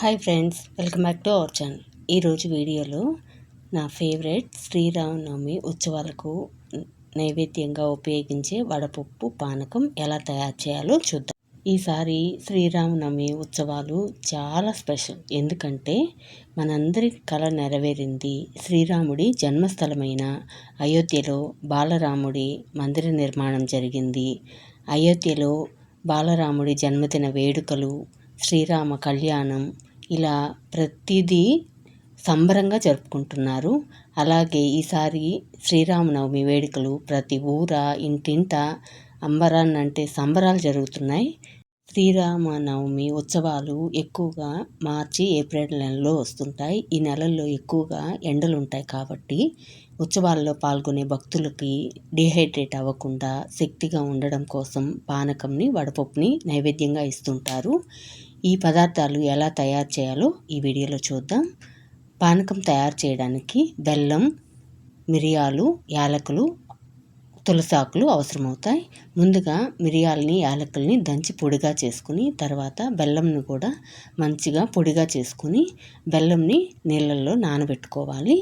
Hi friends welcome back to our channel. ఈరోజు వీడియోలో నా ఫేవరెట్ శ్రీరామనవమి ఉత్సవాలకు నైవేద్యంగా ఉపయోగించే వడపప్పు పానకం ఎలా తయారు చేయాలో చూద్దాం. ఈసారి శ్రీరామనవమి ఉత్సవాలు చాలా స్పెషల్. ఎందుకంటే మనందరి కళ నెరవేరింది శ్రీరాముడి జన్మస్థలమైన అయోధ్యలో బాలరాముడి మందిర నిర్మాణం జరిగింది. అయోధ్యలో బాలరాముడి జన్మదిన వేడుకలు శ్రీరామ కళ్యాణం ఇలా ప్రతిదీ సంబరంగా జరుపుకుంటున్నారు. అలాగే ఈసారి శ్రీరామనవమి వేడుకలు ప్రతి ఊర ఇంటింట అంబరాన్నంటే సంబరాలు జరుగుతున్నాయి. శ్రీరామనవమి ఉత్సవాలు ఎక్కువగా మార్చి ఏప్రిల్ నెలలో వస్తుంటాయి. ఈ నెలల్లో ఎక్కువగా ఎండలు ఉంటాయి కాబట్టి ఉత్సవాల్లో పాల్గొనే భక్తులకి డిహైడ్రేట్ అవ్వకుండా శక్తిగా ఉండడం కోసం పానకంని వడపప్పుని నైవేద్యంగా ఇస్తుంటారు. ఈ పదార్థాలు ఎలా తయారు చేయాలో ఈ వీడియోలో చూద్దాం. పానకం తయారు చేయడానికి బెల్లం మిరియాలు యాలకులు తులసాకులు అవసరమవుతాయి. ముందుగా మిరియాలని యాలకుల్ని దంచి పొడిగా చేసుకుని తర్వాత బెల్లంను కూడా మంచిగా పొడిగా చేసుకుని బెల్లంని నీళ్ళల్లో నానబెట్టుకోవాలి.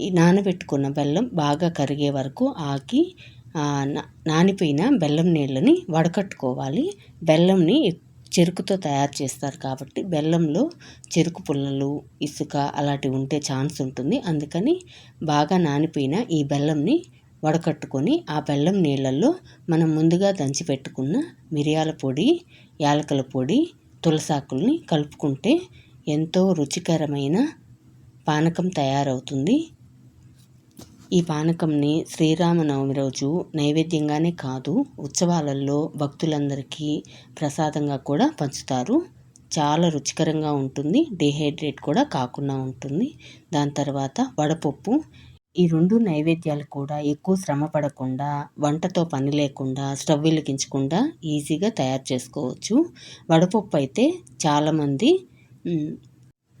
ఈ నానబెట్టుకున్న బెల్లం బాగా కరిగే వరకు ఆకి నానిపోయిన బెల్లం నీళ్ళని వడకట్టుకోవాలి. బెల్లంని చెరుకుతో తయారు చేస్తారు కాబట్టి బెల్లంలో చెరుకు పుల్లలు ఇసుక అలాంటివి ఉంటే ఛాన్స్ ఉంటుంది. అందుకని బాగా నానిపోయిన ఈ బెల్లంని వడకట్టుకొని ఆ బెల్లం నీళ్ళల్లో మనం ముందుగా దంచి పెట్టుకున్న మిరియాల పొడి యాలకల పొడి తులసాకుల్ని కలుపుకుంటే ఎంతో రుచికరమైన పానకం తయారవుతుంది. ఈ పానకంని శ్రీరామనవమి రోజు నైవేద్యంగానే కాదు ఉత్సవాలలో భక్తులందరికీ ప్రసాదంగా కూడా పంచుతారు. చాలా రుచికరంగా ఉంటుంది డిహైడ్రేట్ కూడా కాకుండా ఉంటుంది. దాని తర్వాత వడపప్పు. ఈ రెండు నైవేద్యాలు కూడా ఎక్కువ శ్రమ పడకుండా వంటతో పని లేకుండా స్టవ్ వెలిగించకుండా ఈజీగా తయారు చేసుకోవచ్చు. వడపప్పు అయితే చాలామంది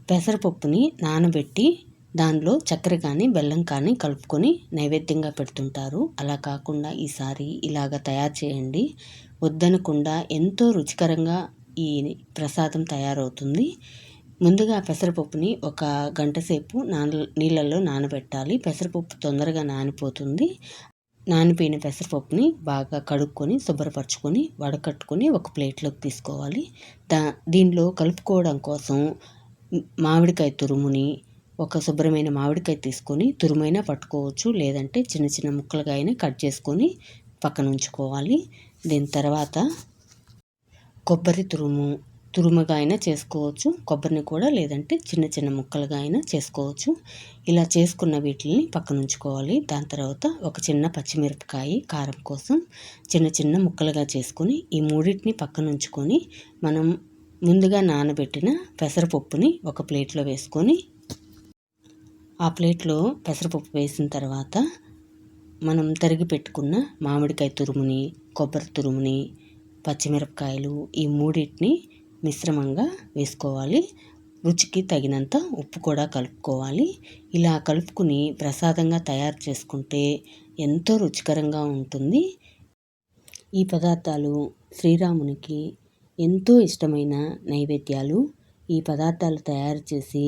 పెసరపప్పుని నానబెట్టి దానిలో చక్కెర కానీ బెల్లం కానీ కలుపుకొని నైవేద్యంగా పెడుతుంటారు. అలా కాకుండా ఈసారి ఇలాగ తయారు చేయండి. వద్దనకుండా ఎంతో రుచికరంగా ఈ ప్రసాదం తయారవుతుంది. ముందుగా పెసరపప్పుని ఒక గంట సేపు నాన నీళ్ళల్లో నానబెట్టాలి. పెసరపప్పు తొందరగా నానిపోతుంది. నానిపోయిన పెసరపప్పుని బాగా కడుక్కొని శుభ్రపరచుకొని వడకట్టుకొని ఒక ప్లేట్లోకి తీసుకోవాలి. దా దీనిలో కలుపుకోవడం కోసం మామిడికాయ తురుముని ఒక శుభ్రమైన మామిడికాయ తీసుకొని తురుమైనా పట్టుకోవచ్చు. లేదంటే చిన్న చిన్న ముక్కలుగా అయినా కట్ చేసుకొని పక్కన ఉంచుకోవాలి. దీని తర్వాత కొబ్బరి తురుము తురుముగా అయినా చేసుకోవచ్చు. కొబ్బరిని కూడా లేదంటే చిన్న చిన్న ముక్కలుగా అయినా చేసుకోవచ్చు. ఇలా చేసుకున్న వీటిని పక్కన ఉంచుకోవాలి. దాని తర్వాత ఒక చిన్న పచ్చిమిరపకాయ కారం కోసం చిన్న చిన్న ముక్కలుగా చేసుకొని ఈ మూడింటిని పక్కన ఉంచుకొని మనం ముందుగా నానబెట్టిన పెసరపప్పుని ఒక ప్లేట్లో వేసుకొని ఆ ప్లేట్లో పెసరపప్పు వేసిన తర్వాత మనం తరిగి పెట్టుకున్న మామిడికాయ తురుముని కొబ్బరి తురుముని పచ్చిమిరపకాయలు ఈ మూడింటిని మిశ్రమంగా వేసుకోవాలి. రుచికి తగినంత ఉప్పు కూడా కలుపుకోవాలి. ఇలా కలుపుకుని ప్రసాదంగా తయారు చేసుకుంటే ఎంతో రుచికరంగా ఉంటుంది. ఈ పదార్థాలు శ్రీరామునికి ఎంతో ఇష్టమైన నైవేద్యాలు. ఈ పదార్థాలు తయారు చేసి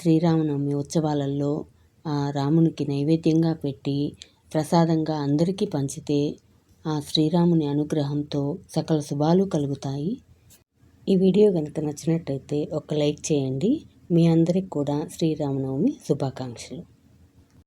శ్రీరామనవమి ఉత్సవాలలో ఆ రామునికి నైవేద్యంగా పెట్టి ప్రసాదంగా అందరికీ పంచితే ఆ శ్రీరాముని అనుగ్రహంతో సకల శుభాలు కలుగుతాయి. ఈ వీడియో కనుక నచ్చినట్టయితే ఒక లైక్ చేయండి. మీ అందరికి కూడా శ్రీరామనవమి శుభాకాంక్షలు.